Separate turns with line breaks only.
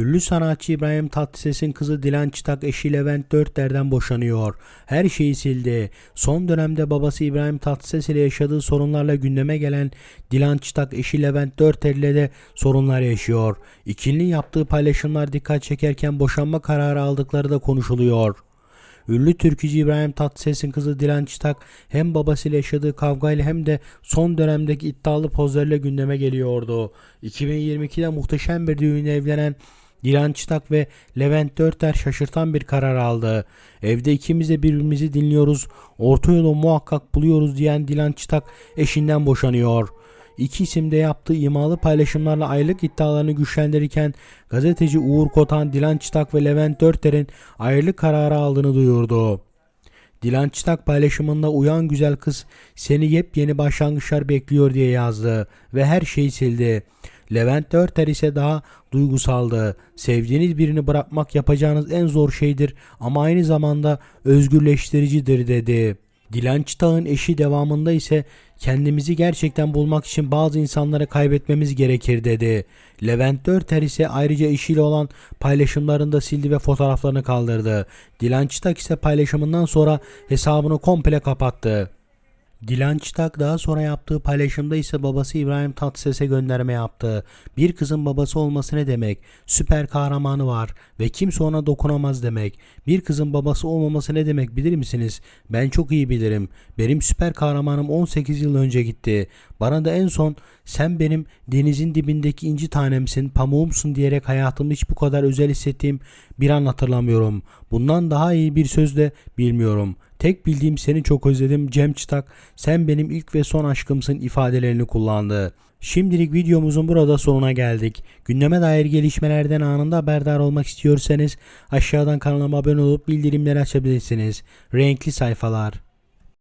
Ünlü sanatçı İbrahim Tatlıses'in kızı Dilan Çıtak eşi Levent Dörtler'den boşanıyor. Her şeyi sildi. Son dönemde babası İbrahim Tatlıses ile yaşadığı sorunlarla gündeme gelen Dilan Çıtak eşi Levent Dörtler ile de sorunlar yaşıyor. İkilinin yaptığı paylaşımlar dikkat çekerken boşanma kararı aldıkları da konuşuluyor. Ünlü türkücü İbrahim Tatlıses'in kızı Dilan Çıtak hem babasıyla yaşadığı kavgayla hem de son dönemdeki iddialı pozlarıyla gündeme geliyordu. 2022'de muhteşem bir düğünle evlenen Dilan Çıtak ve Levent Dörter şaşırtan bir karar aldı. Evde ikimiz de birbirimizi dinliyoruz, orta yolu muhakkak buluyoruz diyen Dilan Çıtak eşinden boşanıyor. İki isim de yaptığı imalı paylaşımlarla aylık iddialarını güçlendirirken gazeteci Uğur Kotan, Dilan Çıtak ve Levent Dörter'in ayrılık kararı aldığını duyurdu. Dilan Çıtak paylaşımında uyan güzel kız seni yepyeni başlangıçlar bekliyor diye yazdı ve her şeyi sildi. Levent Dörter ise daha duygusaldı. Sevdiğiniz birini bırakmak yapacağınız en zor şeydir ama aynı zamanda özgürleştiricidir dedi. Dilan Çıtak'ın eşi devamında ise kendimizi gerçekten bulmak için bazı insanları kaybetmemiz gerekir dedi. Levent Dörter ise ayrıca eşiyle olan paylaşımlarını da sildi ve fotoğraflarını kaldırdı. Dilan Çıtak ise paylaşımından sonra hesabını komple kapattı. Dilan Çıtak daha sonra yaptığı paylaşımda ise babası İbrahim Tatlıses'e gönderme yaptı. Bir kızın babası olması ne demek? Süper kahramanı var ve kimse ona dokunamaz demek. Bir kızın babası olmaması ne demek bilir misiniz? Ben çok iyi bilirim. Benim süper kahramanım 18 yıl önce gitti. Bana da en son sen benim denizin dibindeki inci tanemsin, pamuğumsun diyerek hayatımda hiç bu kadar özel hissettiğim bir an hatırlamıyorum. Bundan daha iyi bir söz de bilmiyorum. Tek bildiğim seni çok özledim Cem Çıtak sen benim ilk ve son aşkımsın ifadelerini kullandı. Şimdilik videomuzun burada sonuna geldik. Gündeme dair gelişmelerden anında haberdar olmak istiyorsanız aşağıdan kanalıma abone olup bildirimleri açabilirsiniz. Renkli sayfalar.